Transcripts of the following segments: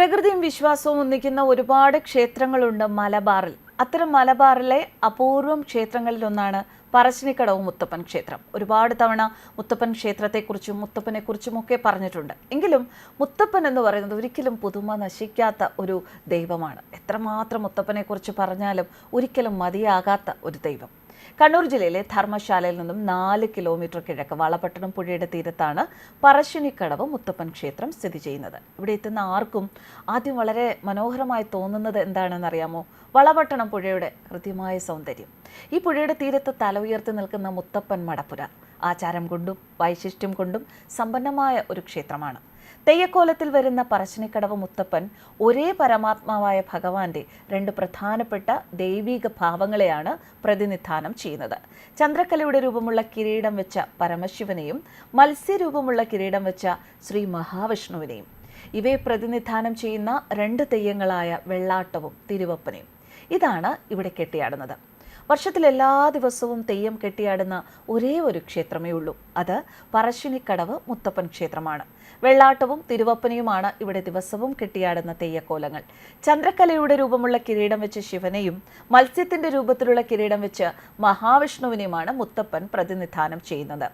പ്രകൃതിയും വിശ്വാസവും ഒന്നിക്കുന്ന ഒരുപാട് ക്ഷേത്രങ്ങളുണ്ട് മലബാറിൽ. അത്തരം മലബാറിലെ അപൂർവം ക്ഷേത്രങ്ങളിലൊന്നാണ് പറശ്ശിനിക്കടവ് മുത്തപ്പൻ ക്ഷേത്രം. ഒരുപാട് തവണ മുത്തപ്പൻ ക്ഷേത്രത്തെക്കുറിച്ചും മുത്തപ്പനെക്കുറിച്ചും ഒക്കെ പറഞ്ഞിട്ടുണ്ട്. എങ്കിലും മുത്തപ്പൻ എന്ന് പറയുന്നത് ഒരിക്കലും പുതുമ നശിക്കാത്ത ഒരു ദൈവമാണ്. എത്രമാത്രം മുത്തപ്പനെക്കുറിച്ച് പറഞ്ഞാലും ഒരിക്കലും മതിയാകാത്ത ഒരു ദൈവം. കണ്ണൂർ ജില്ലയിലെ ധർമ്മശാലയിൽ നിന്നും നാല് കിലോമീറ്റർ കിഴക്ക് വളപട്ടണം പുഴയുടെ തീരത്താണ് പറശ്ശിനിക്കടവ് മുത്തപ്പൻ ക്ഷേത്രം സ്ഥിതി ചെയ്യുന്നത്. ഇവിടെ എത്തുന്ന ആർക്കും ആദ്യം വളരെ മനോഹരമായി തോന്നുന്നത് എന്താണെന്നറിയാമോ? വളപട്ടണം പുഴയുടെ ഹൃദ്യമായ സൗന്ദര്യം. ഈ പുഴയുടെ തീരത്ത് തല ഉയർത്തി നിൽക്കുന്ന മുത്തപ്പൻ മടപ്പുര. ആചാരം കൊണ്ടും വൈശിഷ്ട്യം കൊണ്ടും സമ്പന്നമായ ഒരു ക്ഷേത്രമാണ്. തെയ്യക്കോലത്തിൽ വരുന്ന പറശ്ശിനിക്കടവ് മുത്തപ്പൻ ഒരേ പരമാത്മാവായ ഭഗവാന്റെ രണ്ട് പ്രധാനപ്പെട്ട ദൈവീക ഭാവങ്ങളെയാണ് പ്രതിനിധാനം ചെയ്യുന്നത്. ചന്ദ്രക്കലയുടെ രൂപമുള്ള കിരീടം വെച്ച പരമശിവനെയും മത്സ്യരൂപമുള്ള കിരീടം വെച്ച ശ്രീ മഹാവിഷ്ണുവിനെയും. ഇവയെ പ്രതിനിധാനം ചെയ്യുന്ന രണ്ട് തെയ്യങ്ങളായ വെള്ളാട്ടവും തിരുവപ്പനയും. ഇതാണ് ഇവിടെ കെട്ടിയാടുന്നത്. വർഷത്തിൽ എല്ലാ ദിവസവും തെയ്യം കെട്ടിയാടുന്ന ഒരേ ഒരു ക്ഷേത്രമേ ഉള്ളൂ. അത് പറശ്ശിനിക്കടവ് മുത്തപ്പൻ ക്ഷേത്രമാണ്. വെള്ളാട്ടവും തിരുവപ്പനയുമാണ് ഇവിടെ ദിവസവും കെട്ടിയാടുന്ന തെയ്യക്കോലങ്ങൾ. ചന്ദ്രക്കലയുടെ രൂപമുള്ള കിരീടം വെച്ച് ശിവനെയും മത്സ്യത്തിന്റെ രൂപത്തിലുള്ള കിരീടം വെച്ച് മഹാവിഷ്ണുവിനെയുമാണ് മുത്തപ്പൻ പ്രതിനിധാനം ചെയ്യുന്നത്.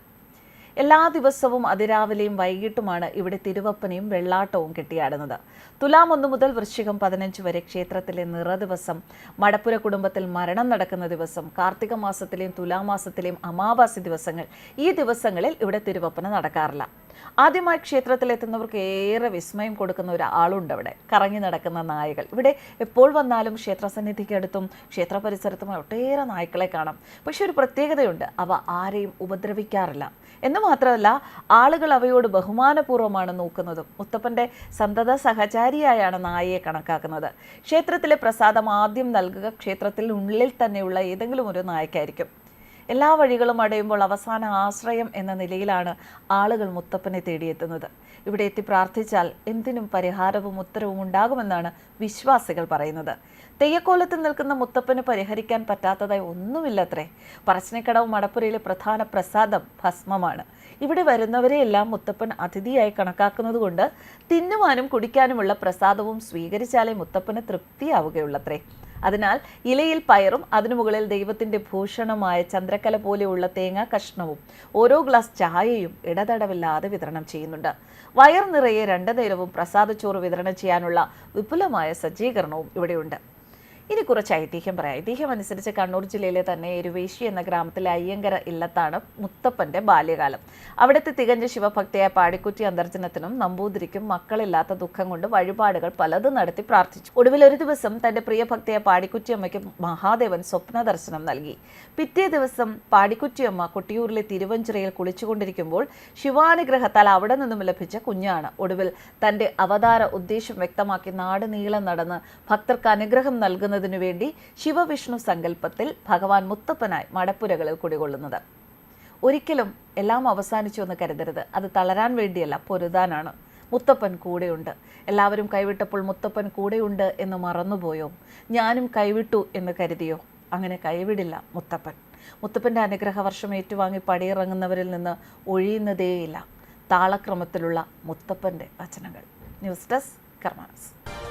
എല്ലാ ദിവസവും അതിരാവിലെയും വൈകിട്ടുമാണ് ഇവിടെ തിരുവപ്പനയും വെള്ളാട്ടവും കെട്ടിയാടുന്നത്. തുലാം ഒന്നു മുതൽ വൃശ്ചികം പതിനഞ്ച് വരെ ക്ഷേത്രത്തിലെ നിറ ദിവസം മടപ്പുര കുടുംബത്തിൽ മരണം നടക്കുന്ന ദിവസം കാർത്തിക മാസത്തിലെയും തുലാമാസത്തിലെയും അമാവാസി ദിവസങ്ങൾ ഈ ദിവസങ്ങളിൽ ഇവിടെ തിരുവപ്പന നടക്കാറില്ല. ആദ്യമായി ക്ഷേത്രത്തിലെത്തുന്നവർക്ക് ഏറെ വിസ്മയം കൊടുക്കുന്ന ഒരാളുണ്ട് അവിടെ. കറങ്ങി നടക്കുന്ന നായകൾ. ഇവിടെ എപ്പോൾ വന്നാലും ക്ഷേത്രസന്നിധിക്കടുത്തും ക്ഷേത്ര പരിസരത്തും ഒട്ടേറെ നായ്ക്കളെ കാണാം. പക്ഷെ ഒരു പ്രത്യേകതയുണ്ട്. അവ ആരെയും ഉപദ്രവിക്കാറില്ല. എന്ന് മാത്രമല്ല ആളുകൾ അവയോട് ബഹുമാനപൂർവമാണ് നോക്കുന്നതും. മുത്തപ്പന്റെ സന്തത സഹചാരിയായാണ് നായയെ കണക്കാക്കുന്നത്. ക്ഷേത്രത്തിലെ പ്രസാദം ആദ്യം നൽകുക ക്ഷേത്രത്തിൽ ഉള്ളിൽ തന്നെയുള്ള ഏതെങ്കിലും ഒരു നായക്കായിരിക്കും എല്ലാ വഴികളും അടയുമ്പോൾ അവസാന ആശ്രയം എന്ന നിലയിലാണ് ആളുകൾ മുത്തപ്പനെ തേടിയെത്തുന്നത്. ഇവിടെ എത്തി പ്രാർത്ഥിച്ചാൽ എന്തിനും പരിഹാരവും ഉത്തരവും ഉണ്ടാകുമെന്നാണ് വിശ്വാസികൾ പറയുന്നത്. തെയ്യക്കോലത്ത് നിൽക്കുന്ന മുത്തപ്പന് പരിഹരിക്കാൻ പറ്റാത്തതായി ഒന്നുമില്ലത്രേ. പറശ്ശിനിക്കടവ് മടപ്പുരയിലെ പ്രധാന പ്രസാദം ഭസ്മമാണ്. ഇവിടെ വരുന്നവരെയെല്ലാം മുത്തപ്പൻ അതിഥിയായി കണക്കാക്കുന്നതുകൊണ്ട് തിന്നുവാനും കുടിക്കാനുമുള്ള പ്രസാദവും സ്വീകരിച്ചാലേ മുത്തപ്പന് തൃപ്തിയാവുകയുള്ളത്രേ. അതിനാൽ ഇലയിൽ പയറും അതിനു മുകളിൽ ദൈവത്തിന്റെ ഭൂഷണമായ ചന്ദ്രക്കല പോലെയുള്ള തേങ്ങ കഷ്ണവും ഓരോ ഗ്ലാസ് ചായയും ഇടതടവില്ലാതെ വിതരണം ചെയ്യുന്നുണ്ട്. വയർ നിറയെ രണ്ടു നേരവും പ്രസാദച്ചോറ് വിതരണം ചെയ്യാനുള്ള വിപുലമായ സജ്ജീകരണവും ഇവിടെയുണ്ട്. ഇനി കുറച്ച് ഐതിഹ്യം പറയാം. ഐതിഹ്യം അനുസരിച്ച് കണ്ണൂർ ജില്ലയിലെ തന്നെ എരുവേശി എന്ന ഗ്രാമത്തിലെ അയ്യങ്കര ഇല്ലത്താണ് മുത്തപ്പന്റെ ബാല്യകാലം. അവിടുത്തെ തികഞ്ഞ ശിവഭക്തിയായ പാടിക്കുറ്റി അന്തർജനത്തിനും നമ്പൂതിരിക്കും മക്കളില്ലാത്ത ദുഃഖം കൊണ്ട് വഴിപാടുകൾ പലതും നടത്തി പ്രാർത്ഥിച്ചു. ഒടുവിൽ ഒരു ദിവസം തന്റെ പ്രിയഭക്തിയായ പാടിക്കുറ്റിയമ്മയ്ക്ക് മഹാദേവൻ സ്വപ്ന ദർശനം നൽകി. പിറ്റേ ദിവസം പാടിക്കുറ്റിയമ്മ കൊട്ടിയൂരിലെ തിരുവഞ്ചിറയിൽ കുളിച്ചുകൊണ്ടിരിക്കുമ്പോൾ ശിവാനുഗ്രഹത്താൽ അവിടെ നിന്നും ലഭിച്ച കുഞ്ഞാണ്. ഒടുവിൽ തന്റെ അവതാര ഉദ്ദേശം വ്യക്തമാക്കി നാട് നീളം നടന്ന് ഭക്തർക്ക് അനുഗ്രഹം നൽകുന്നതിനു വേണ്ടി ശിവവിഷ്ണു സങ്കല്പത്തിൽ ഭഗവാൻ മുത്തപ്പനായി മടപ്പുരകളിൽ കുടികൊള്ളുന്നത്. ഒരിക്കലും എല്ലാം അവസാനിച്ചു എന്ന് കരുതരുത്. അത് തളരാൻ വേണ്ടിയല്ല പൊരുതാനാണ്. മുത്തപ്പൻ കൂടെയുണ്ട്. എല്ലാവരും കൈവിട്ടപ്പോൾ മുത്തപ്പൻ കൂടെയുണ്ട് എന്ന് മറന്നുപോയോ? ഞാനും കൈവിട്ടു എന്ന് കരുതിയോ? അങ്ങനെ കൈവിടില്ല മുത്തപ്പൻ. മുത്തപ്പന്റെ അനുഗ്രഹ വർഷം ഏറ്റുവാങ്ങി പടിയിറങ്ങുന്നവരിൽ നിന്ന് ഒഴിയുന്നതേയില്ല. താളക്രമത്തിലുള്ള മുത്തപ്പന്റെ വചനങ്ങൾ. News desk കർമാനസ്.